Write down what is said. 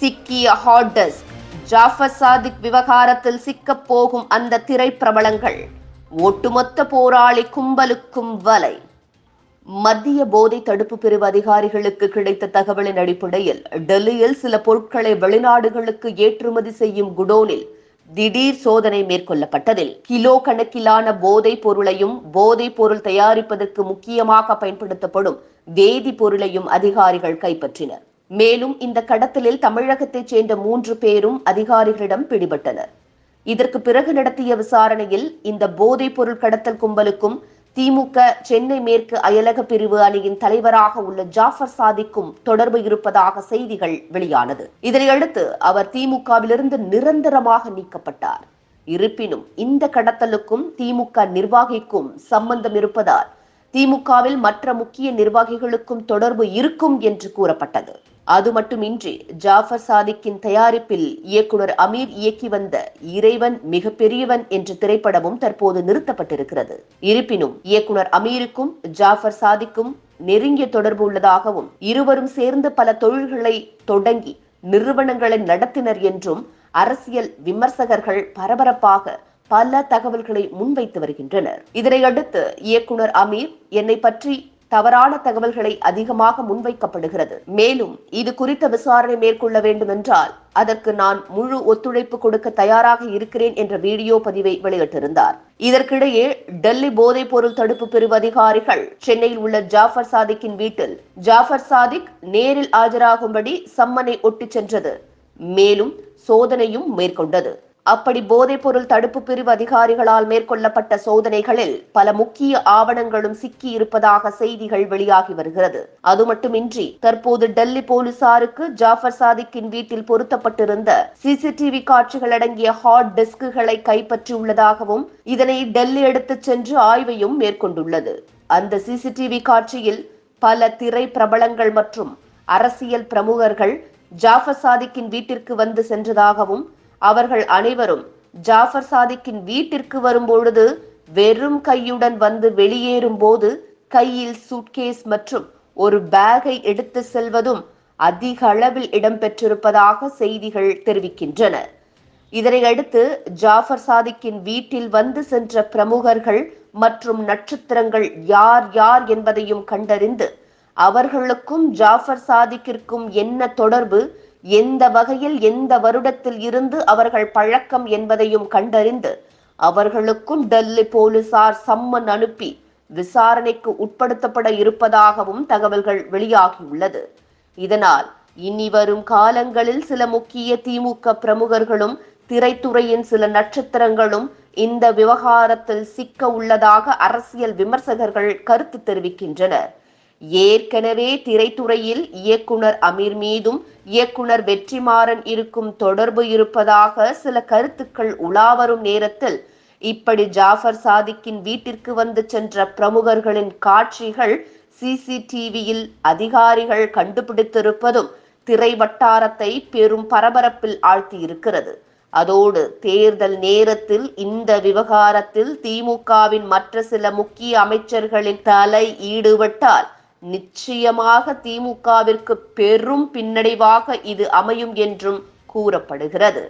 சிக்கிய ஹாட் ஜாஃபர் சாதிக் விவகாரத்தில் சிக்கப் போகும் அந்த திரைப்பிரபலங்கள். ஒட்டுமொத்த போராளி கும்பலுக்கும் வலை. மத்திய போதை தடுப்பு பிரிவு அதிகாரிகளுக்கு கிடைத்த தகவலின் அடிப்படையில் டெல்லியில் சில பொருட்களை வெளிநாடுகளுக்கு ஏற்றுமதி செய்யும் குடோனில் திடீர் சோதனை மேற்கொள்ளப்பட்டதில் கிலோ கணக்கிலான போதைப் பொருளையும் போதைப் பொருள் தயாரிப்பதற்கு முக்கியமாக பயன்படுத்தப்படும் வேதிப்பொருளையும் அதிகாரிகள் கைப்பற்றினர். மேலும் இந்த கடத்தலில் தமிழகத்தைச் சேர்ந்த மூன்று பேரும் அதிகாரிகளிடம் பிடிபட்டனர். இதற்கு பிறகு நடத்திய விசாரணையில் இந்த போதைப் பொருள் கடத்தல் கும்பலுக்கும் திமுக சென்னை மேற்கு அயலக பிரிவு அணியின் தலைவராக உள்ள ஜாஃபர் சாதிக்கும் தொடர்பு இருப்பதாக செய்திகள் வெளியானது. இதனையடுத்து அவர் திமுகவிலிருந்து நிரந்தரமாக நீக்கப்பட்டார். இருப்பினும் இந்த கடத்தலுக்கும் திமுக நிர்வாகிக்கும் சம்பந்தம் இருப்பதால் திமுகவில் மற்ற முக்கிய நிர்வாகிகளுக்கும் தொடர்பு இருக்கும் என்று கூறப்பட்டது. அது மட்டுமின்றி ஜாஃபர் சாதிக்கின் தயாரிப்பில் இயக்குனர் அமீர் இயக்கி வந்த இறைவன் மிக பெரியவன் என்ற திரைப்படமும் தற்போது நிறுத்தப்பட்டிருக்கிறது. இருப்பினும் இயக்குனர் அமீருக்கும் ஜாஃபர் சாதிக்கும் நெருங்கிய தொடர்பு உள்ளதாகவும் இருவரும் சேர்ந்து பல தொழில்களை தொடங்கி நிறுவனங்களை நடத்தினர் என்றும் அரசியல் விமர்சகர்கள் பரபரப்பாக பல தகவல்களை முன்வைத்து வருகின்றனர். இதனையடுத்து இயக்குனர் அமீர் என்னை பற்றி தவறான தகவல்களை அதிகமாக முன்வைக்கப்படுகிறது. மேலும் இது குறித்த விசாரணை மேற்கொள்ள வேண்டும் என்றால் அதற்கு நான் முழு ஒத்துழைப்பு கொடுக்க தயாராக இருக்கிறேன் என்ற வீடியோ பதிவை வெளியிட்டிருந்தார். இதற்கிடையே டெல்லி போதைப் பொருள் தடுப்பு பிரிவு அதிகாரிகள் சென்னையில் உள்ள ஜாஃபர் சாதிக்கின் வீட்டில் ஜாஃபர் சாதிக் நேரில் ஆஜராகும்படி சம்மனை ஒட்டிச் சென்றது. மேலும் சோதனையும் மேற்கொண்டது. அப்படி போதைப் பொருள் தடுப்பு பிரிவு அதிகாரிகளால் மேற்கொள்ளப்பட்ட சோதனைகளில் பல முக்கிய ஆவணங்களும் சிக்கி இருப்பதாக செய்திகள் வெளியாகி வருகிறது. அது மட்டுமின்றி தற்போது டெல்லி போலீசாருக்கு ஜாஃபர் சாதிக்கின் வீட்டில் பொருத்தப்பட்டிருந்த சிசிடிவி காட்சிகள் அடங்கிய ஹாட் டெஸ்குகளை கைப்பற்றியுள்ளதாகவும் இதனை டெல்லி எடுத்துச் சென்று ஆய்வையும் மேற்கொண்டுள்ளது. அந்த சிசிடிவி காட்சியில் பல திரை பிரபலங்கள் மற்றும் அரசியல் பிரமுகர்கள் ஜாஃபர் சாதிக்கின் வீட்டிற்கு வந்து சென்றதாகவும் அவர்கள் அனைவரும் ஜாஃபர் சாதிக்கின் வீட்டிற்கு வரும்பொழுது வெறும் கையுடன் வந்து வெளியேறும் போது கையில் சூட்கேஸ் மற்றும் ஒரு பேகை எடுத்து செல்வதும் அதிக அளவில் இடம்பெற்றிருப்பதாக செய்திகள் தெரிவிக்கின்றன. இதனையடுத்து ஜாஃபர் சாதிக்கின் வீட்டில் வந்து சென்ற பிரமுகர்கள் மற்றும் நட்சத்திரங்கள் யார் யார் என்பதையும் கண்டறிந்து அவர்களுக்கும் ஜாஃபர் சாதிக்கிற்கும் என்ன தொடர்பு எந்த வகையில் எந்த வருடத்தில் இருந்து அவர்கள் பழக்கம் என்பதையும் கண்டறிந்து அவர்களுக்கும் டெல்லி போலீசார் சம்மன் அனுப்பி விசாரணைக்கு உட்படுத்தப்பட இருப்பதாகவும் தகவல்கள் வெளியாகியுள்ளது. இதனால் இனி வரும் காலங்களில் சில முக்கிய திமுக பிரமுகர்களும் திரைத்துறையின் சில நட்சத்திரங்களும் இந்த விவகாரத்தில் சிக்க உள்ளதாக அரசியல் விமர்சகர்கள் கருத்து தெரிவிக்கின்றனர். ஏற்கனவே திரைத்துறையில் இயக்குனர் அமீர் மீதும் இயக்குனர் வெற்றிமாறன் இருக்கும் தொடர்பு இருப்பதாக சில கருத்துக்கள் உலாவரும் நேரத்தில் இப்படி ஜாஃபர் சாதிக்கின் வீட்டிற்கு வந்து சென்ற பிரமுகர்களின் காட்சிகள் சிசிடிவியில் அதிகாரிகள் கண்டுபிடித்திருப்பதும் திரை வட்டாரத்தை பெரும் பரபரப்பில் ஆழ்த்தியிருக்கிறது. அதோடு தேர்தல் நேரத்தில் இந்த விவகாரத்தில் திமுகவின் மற்ற சில முக்கிய அமைச்சர்களின் தலை ஈடுபட்டால் நிச்சயமாக திமுகவிற்கு பெரும் பின்னடைவாக இது அமையும் என்றும் கூறப்படுகிறது.